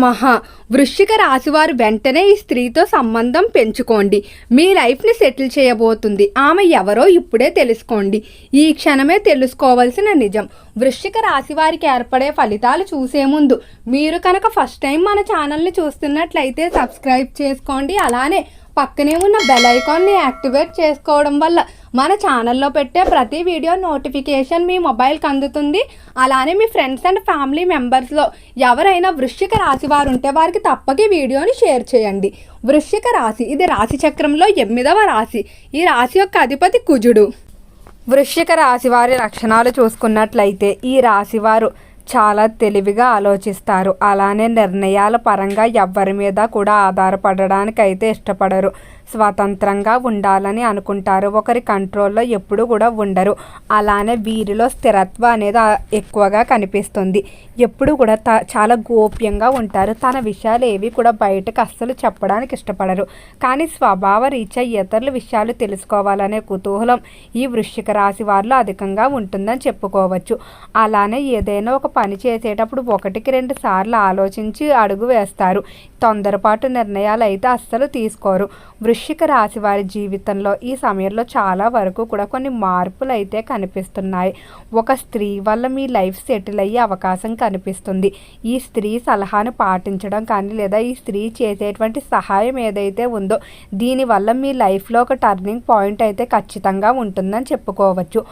మహా. వృశ్చిక రాశివారు వెంటనే ఈ స్త్రీతో సంబంధం పెంచుకోండి. మీ లైఫ్ని సెటిల్ చేయబోతుంది. ఆమె ఎవరో ఇప్పుడే తెలుసుకోండి. ఈ క్షణమే తెలుసుకోవాల్సిన నిజం. వృశ్చిక రాశి వారికి ఏర్పడే ఫలితాలు చూసే ముందు మీరు కనుక ఫస్ట్ టైం మన ఛానల్ని చూస్తున్నట్లయితే సబ్స్క్రైబ్ చేసుకోండి. అలానే పక్కనే ఉన్న బెల్ ఐకాన్ని యాక్టివేట్ చేసుకోవడం వల్ల మన ఛానల్లో పెట్టే ప్రతి వీడియో నోటిఫికేషన్ మీ మొబైల్కి అందుతుంది. అలానే మీ ఫ్రెండ్స్ అండ్ ఫ్యామిలీ మెంబర్స్లో ఎవరైనా వృశ్చిక రాశి వారు ఉంటే వారికి తప్పక వీడియోని షేర్ చేయండి. వృశ్చిక రాశి ఇది రాశి చక్రంలో ఎనిమిదవ రాశి. ఈ రాశి యొక్క అధిపతి కుజుడు. వృశ్చిక రాశి వారి లక్షణాలు చూసుకున్నట్లయితే ఈ రాశివారు చాలా తెలివిగా ఆలోచిస్తారు. అలానే నిర్ణయాల పరంగా ఎవ్వరి మీద కూడా ఆధారపడడానికి అయితే ఇష్టపడరు. స్వతంత్రంగా ఉండాలని అనుకుంటారు. ఒకరి కంట్రోల్లో ఎప్పుడు కూడా ఉండరు. అలానే వీరిలో స్థిరత్వం అనేది ఎక్కువగా కనిపిస్తుంది. ఎప్పుడు కూడా త చాలా గోప్యంగా ఉంటారు. తన విషయాలు ఏవి కూడా బయటకు అస్సలు చెప్పడానికి ఇష్టపడరు. కానీ స్వభావ రీత్యా ఇతరుల విషయాలు తెలుసుకోవాలనే కుతూహలం ఈ వృశ్చిక రాశి వారిలో అధికంగా ఉంటుందని చెప్పుకోవచ్చు. అలానే ఏదైనా ఒక పని చేసేటప్పుడు ఒకటికి రెండు సార్లు ఆలోచించి అడుగు వేస్తారు. తొందరపాటు నిర్ణయాలు అయితే అస్సలు తీసుకోరు. వృశ్చిక రాశి వారి జీవితంలో ఈ సమయంలో చాలా వరకు కూడా కొన్ని మార్పులు అయితే కనిపిస్తున్నాయి. ఒక స్త్రీ వల్ల మీ లైఫ్ సెటిల్ అయ్యే అవకాశం కనిపిస్తుంది. ఈ స్త్రీ సలహాను పాటించడం కానీ లేదా ఈ స్త్రీ చేసేటువంటి సహాయం ఏదైతే ఉందో దీనివల్ల మీ లైఫ్లో ఒక టర్నింగ్ పాయింట్ అయితే ఖచ్చితంగా ఉంటుందని చెప్పుకోవచ్చు.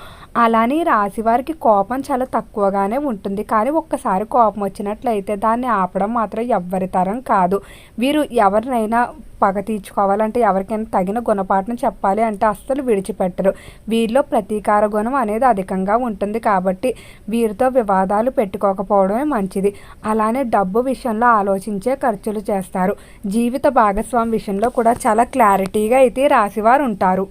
అలానే రాశి వారికి కోపం చాలా తక్కువగానే ఉంటుంది. కానీ ఒక్కసారి కోపం వచ్చినట్లయితే దాన్ని ఆపడం మాత్రం ఎవ్వరి తరం కాదు. వీరు ఎవరినైనా పగ తీర్చుకోవాలంటే ఎవరికైనా తగిన గుణపాఠం చెప్పాలి అంటే అస్సలు విడిచిపెట్టరు. వీరిలో ప్రతీకార గుణం అనేది అధికంగా ఉంటుంది కాబట్టి వీరితో వివాదాలు పెట్టుకోకపోవడమే మంచిది. అలానే డబ్బు విషయంలో ఆలోచించే ఖర్చులు చేస్తారు. జీవిత భాగస్వామి విషయంలో కూడా చాలా క్లారిటీగా అయితే ఈ రాశివారు ఉంటారు.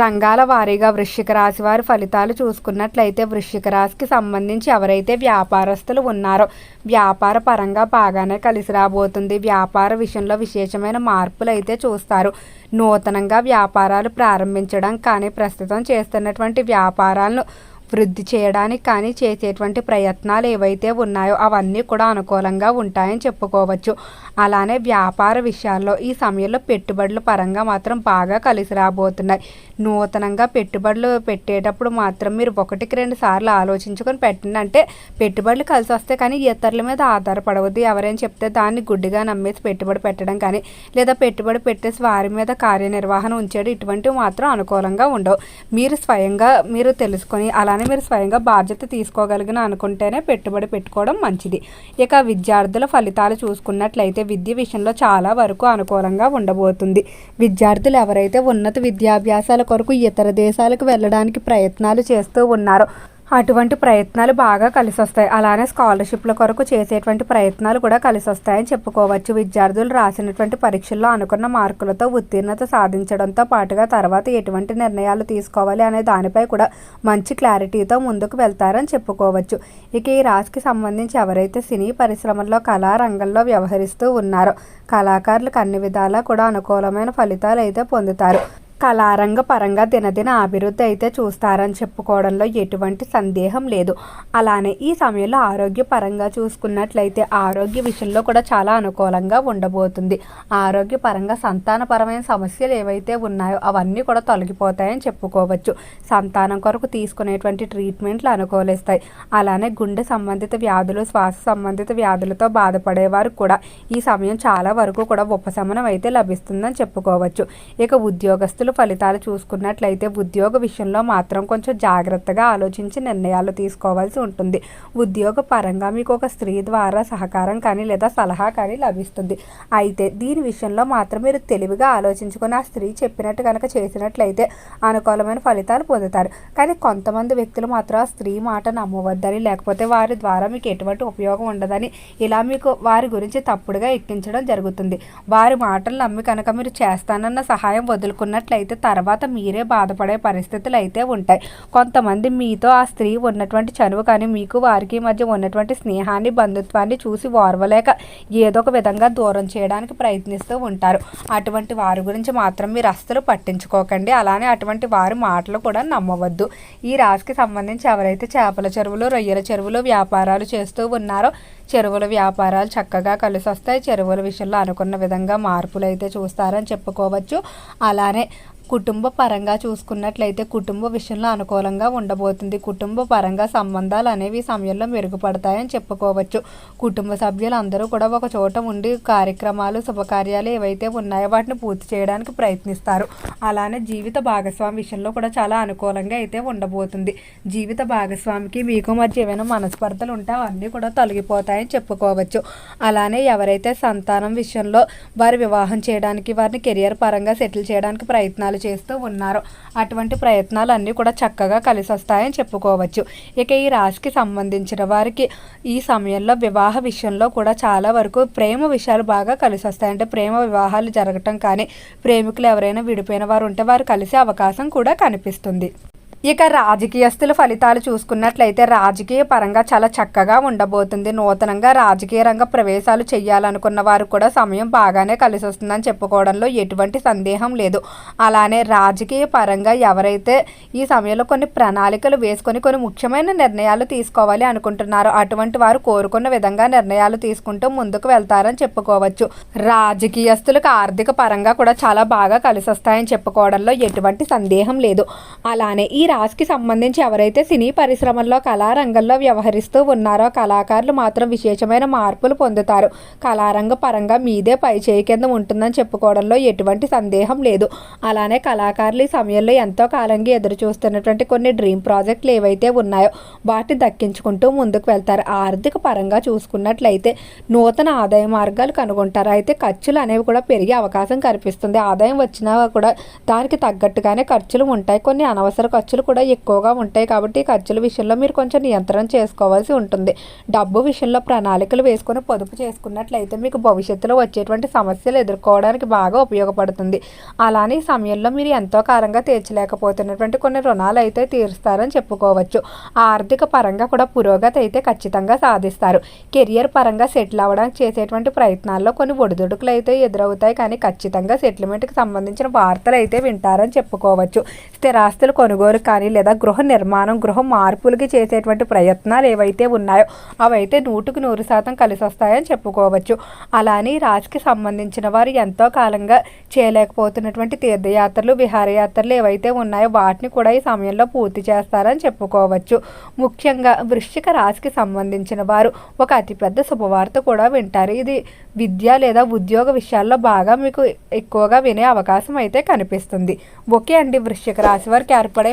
రంగాల వారీగా వృశ్చిక రాశి వారి ఫలితాలు చూసుకున్నట్లయితే వృశ్చిక రాశికి సంబంధించి ఎవరైతే వ్యాపారస్తులు ఉన్నారో వ్యాపార పరంగా బాగానే కలిసి రాబోతుంది. వ్యాపార విషయంలో విశేషమైన మార్పులు అయితే చూస్తారు. నూతనంగా వ్యాపారాలు ప్రారంభించడం కానీ ప్రస్తుతం చేస్తున్నటువంటి వ్యాపారాలను వృద్ధి చేయడానికి కానీ చేసేటువంటి ప్రయత్నాలు ఏవైతే ఉన్నాయో అవన్నీ కూడా అనుకూలంగా ఉంటాయని చెప్పుకోవచ్చు. అలానే వ్యాపార విషయాల్లో ఈ సమయంలో పెట్టుబడుల పరంగా మాత్రం బాగా కలిసి రాబోతున్నాయి. నూతనంగా పెట్టుబడులు పెట్టేటప్పుడు మాత్రం మీరు ఒకటికి రెండు సార్లు ఆలోచించుకొని పెట్టండి. అంటే పెట్టుబడులు కలిసి వస్తే కానీ ఇతరుల మీద ఆధారపడవద్దు. ఎవరైనా చెప్తే దాన్ని గుడ్డిగా నమ్మేసి పెట్టుబడి పెట్టడం కానీ లేదా పెట్టుబడి పెట్టేసి వారి మీద కార్యనిర్వహణ ఉంచేది ఇటువంటివి మాత్రం అనుకూలంగా ఉండవు. మీరు స్వయంగా మీరు తెలుసుకొని అలానే మీరు స్వయంగా బాధ్యత తీసుకోగలిగిన అనుకుంటేనే పెట్టుబడి పెట్టుకోవడం మంచిది. ఇక విద్యార్థుల ఫలితాలు చూసుకున్నట్లయితే విద్య విషయంలో చాలా వరకు అనుకూలంగా ఉండబోతుంది. విద్యార్థులు ఎవరైతే ఉన్నత విద్యాభ్యాసాల కొరకు ఇతర దేశాలకు వెళ్ళడానికి ప్రయత్నాలు చేస్తూ ఉన్నారో అటువంటి ప్రయత్నాలు బాగా కలిసి వస్తాయి అలానే స్కాలర్షిప్ల కొరకు చేసేటువంటి ప్రయత్నాలు కూడా కలిసి వస్తాయని చెప్పుకోవచ్చు. విద్యార్థులు రాసినటువంటి పరీక్షల్లో అనుకున్న మార్కులతో ఉత్తీర్ణత సాధించడంతో పాటుగా తర్వాత ఎటువంటి నిర్ణయాలు తీసుకోవాలి అనే దానిపై కూడా మంచి క్లారిటీతో ముందుకు వెళ్తారని చెప్పుకోవచ్చు. ఇక ఈ రాశికి సంబంధించి ఎవరైతే సినీ పరిశ్రమల్లో కళారంగంలో వ్యవహరిస్తూ ఉన్నారో కళాకారులకు అన్ని విధాలా కూడా అనుకూలమైన ఫలితాలు అయితే పొందుతారు. కళారంగ పరంగా దినదిన అభివృద్ధి అయితే చూస్తారని చెప్పుకోవడంలో ఎటువంటి సందేహం లేదు. అలానే ఈ సమయంలో ఆరోగ్య పరంగా చూసుకున్నట్లయితే ఆరోగ్య విషయంలో కూడా చాలా అనుకూలంగా ఉండబోతుంది. ఆరోగ్య పరంగా సంతానపరమైన సమస్యలు ఏవైతే ఉన్నాయో అవన్నీ కూడా తొలగిపోతాయని చెప్పుకోవచ్చు. సంతానం కొరకు తీసుకునేటువంటి ట్రీట్మెంట్లు అనుకూలిస్తాయి. అలానే గుండె సంబంధిత వ్యాధులు శ్వాస సంబంధిత వ్యాధులతో బాధపడేవారు కూడా ఈ సమయం చాలా వరకు కూడా ఉపశమనం అయితే లభిస్తుందని చెప్పుకోవచ్చు. ఇక ఉద్యోగస్తులు ఫలితాలు చూసుకున్నట్లయితే ఉద్యోగ విషయంలో మాత్రం కొంచెం జాగ్రత్తగా ఆలోచించి నిర్ణయాలు తీసుకోవాల్సి ఉంటుంది. ఉద్యోగ పరంగా మీకు ఒక స్త్రీ ద్వారా సహకారం కానీ లేదా సలహా కానీ లభిస్తుంది. అయితే దీని విషయంలో మాత్రం మీరు తెలివిగా ఆలోచించుకొని ఆ స్త్రీ చెప్పినట్టు కనుక చేసినట్లయితే అనుకూలమైన ఫలితాలు పొందుతారు. కానీ కొంతమంది వ్యక్తులు మాత్రం ఆ స్త్రీ మాట నమ్మవద్దని లేకపోతే వారి ద్వారా మీకు ఎటువంటి ఉపయోగం ఉండదని ఇలా మీకు వారి గురించి తప్పుడుగా ఎక్కించడం జరుగుతుంది. వారి మాటలు నమ్మి కనుక మీరు చేస్తానన్న సహాయం వదులుకున్నట్లయితే అయితే తర్వాత మీరే బాధపడే పరిస్థితులు అయితే ఉంటాయి. కొంతమంది మీతో ఆ స్త్రీ ఉన్నటువంటి చనువు కానీ మీకు వారికి మధ్య ఉన్నటువంటి స్నేహాన్ని బంధుత్వాన్ని చూసి ఓర్వలేక ఏదో ఒక విధంగా దూరం చేయడానికి ప్రయత్నిస్తూ ఉంటారు. అటువంటి వారి గురించి మాత్రం మీరు అస్సలు పట్టించుకోకండి. అలానే అటువంటి వారి మాటలు కూడా నమ్మవద్దు. ఈ రాశికి సంబంధించి ఎవరైతే చేపల చెరువులు రొయ్యల చెరువులు వ్యాపారాలు చేస్తూ ఉన్నారో చెరువుల వ్యాపారాలు చక్కగా కలిసి వస్తాయి చెరువుల విషయంలో అనుకున్న విధంగా మార్పులు అయితే చూస్తారని చెప్పుకోవచ్చు. అలానే కుటుంబ పరంగా చూసుకున్నట్లయితే కుటుంబ విషయంలో అనుకూలంగా ఉండబోతుంది. కుటుంబ పరంగా సంబంధాలు అనేవి సమయంలో మెరుగుపడతాయని చెప్పుకోవచ్చు. కుటుంబ సభ్యులు అందరూ కూడా ఒక చోట ఉండి కార్యక్రమాలు శుభకార్యాలు ఏవైతే ఉన్నాయో వాటిని పూర్తి చేయడానికి ప్రయత్నిస్తారు. అలానే జీవిత భాగస్వామి విషయంలో కూడా చాలా అనుకూలంగా అయితే ఉండబోతుంది. జీవిత భాగస్వామికి మీకు మధ్య ఏమైనా మనస్పర్ధలు ఉంటే అవన్నీ కూడా తొలగిపోతాయని చెప్పుకోవచ్చు. అలానే ఎవరైతే సంతానం విషయంలో వారి వివాహం చేయడానికి వారిని కెరియర్ పరంగా సెటిల్ చేయడానికి ప్రయత్నాలు చేస్తూ ఉన్నారు. అటువంటి ప్రయత్నాలు అన్నీ కూడా చక్కగా కలిసి వస్తాయని చెప్పుకోవచ్చు. ఇక ఈ రాశికి సంబంధించిన వారికి ఈ సమయంలో వివాహ విషయంలో కూడా చాలా వరకు ప్రేమ విషయాలు బాగా కలిసి వస్తాయి అంటే ప్రేమ వివాహాలు జరగటం కానీ ప్రేమికులు ఎవరైనా విడిపోయిన వారు ఉంటే వారు కలిసే అవకాశం కూడా కనిపిస్తుంది. ఇక రాజకీయస్తుల ఫలితాలు చూసుకున్నట్లయితే రాజకీయ పరంగా చాలా చక్కగా ఉండబోతుంది. నూతనంగా రాజకీయ రంగ ప్రవేశాలు చేయాలనుకున్న వారు కూడా సమయం బాగానే కలిసి వస్తుందని చెప్పుకోవడంలో ఎటువంటి సందేహం లేదు. అలానే రాజకీయ పరంగా ఎవరైతే ఈ సమయంలో కొన్ని ప్రణాళికలు వేసుకొని కొన్ని ముఖ్యమైన నిర్ణయాలు తీసుకోవాలి అనుకుంటున్నారో అటువంటి వారు కోరుకున్న విధంగా నిర్ణయాలు తీసుకుంటూ ముందుకు వెళ్తారని చెప్పుకోవచ్చు. రాజకీయస్తులకు ఆర్థిక పరంగా కూడా చాలా బాగా కలిసి వస్తాయని చెప్పుకోవడంలో ఎటువంటి సందేహం లేదు. అలానే ఈ రాశికి సంబంధించి ఎవరైతే సినీ పరిశ్రమల్లో కళారంగంలో వ్యవహరిస్తూ ఉన్నారో కళాకారులు మాత్రం విశేషమైన మార్పులు పొందుతారు. కళారంగ పరంగా మీదే పై చేయి కింద ఉంటుందని చెప్పుకోవడంలో ఎటువంటి సందేహం లేదు. అలానే కళాకారులు ఈ సమయంలో ఎంతో కాలంగా ఎదురు చూస్తున్నటువంటి కొన్ని డ్రీమ్ ప్రాజెక్టులు ఏవైతే ఉన్నాయో వాటిని దక్కించుకుంటూ ముందుకు వెళ్తారు. ఆర్థిక పరంగా చూసుకున్నట్లయితే నూతన ఆదాయ మార్గాలు కనుగొంటారు. అయితే ఖర్చులు అనేవి కూడా పెరిగే అవకాశం కనిపిస్తుంది. ఆదాయం వచ్చినా కూడా దానికి తగ్గట్టుగానే ఖర్చులు ఉంటాయి. కొన్ని అనవసర ఖర్చులు కూడా ఎక్కువగా ఉంటాయి కాబట్టి ఖర్చుల విషయంలో మీరు కొంచెం నియంత్రణ చేసుకోవాల్సి ఉంటుంది. డబ్బు విషయంలో ప్రణాళికలు వేసుకొని పొదుపు చేసుకున్నట్లయితే మీకు భవిష్యత్తులో వచ్చేటువంటి సమస్యలు ఎదుర్కోవడానికి బాగా ఉపయోగపడుతుంది. అలానే ఈ సమయంలో మీరు ఎంతో కాలంగా తీర్చలేకపోతున్నటువంటి కొన్ని రుణాలు అయితే తీరుస్తారని చెప్పుకోవచ్చు. ఆర్థిక పరంగా కూడా పురోగతి అయితే ఖచ్చితంగా సాధిస్తారు. కెరియర్ పరంగా సెటిల్ అవ్వడానికి చేసేటువంటి ప్రయత్నాల్లో కొన్ని ఒడిదుడుకులు అయితే ఎదురవుతాయి. కానీ ఖచ్చితంగా సెటిల్మెంట్కి సంబంధించిన వార్తలు అయితే వింటారని చెప్పుకోవచ్చు. స్థిరాస్తులు కొనుగోలు కానీ లేదా గృహ నిర్మాణం గృహ మార్పులకి చేసేటువంటి ప్రయత్నాలు ఏవైతే ఉన్నాయో అవైతే నూటుకు నూరు శాతం కలిసి వస్తాయని చెప్పుకోవచ్చు. అలానే రాజుకి రాశికి సంబంధించిన వారు ఎంతో కాలంగా చేయలేకపోతున్నటువంటి తీర్థయాత్రలు విహారయాత్రలు ఏవైతే ఉన్నాయో వాటిని కూడా ఈ సమయంలో పూర్తి చేస్తారని చెప్పుకోవచ్చు. ముఖ్యంగా వృశ్చిక రాశికి సంబంధించిన వారు ఒక అతిపెద్ద శుభవార్త కూడా వింటారు. ఇది విద్య లేదా ఉద్యోగ విషయాల్లో బాగా మీకు ఎక్కువగా వినే అవకాశం అయితే కనిపిస్తుంది. ఓకే అండి. వృశ్చిక రాశి వారికి ఏర్పడే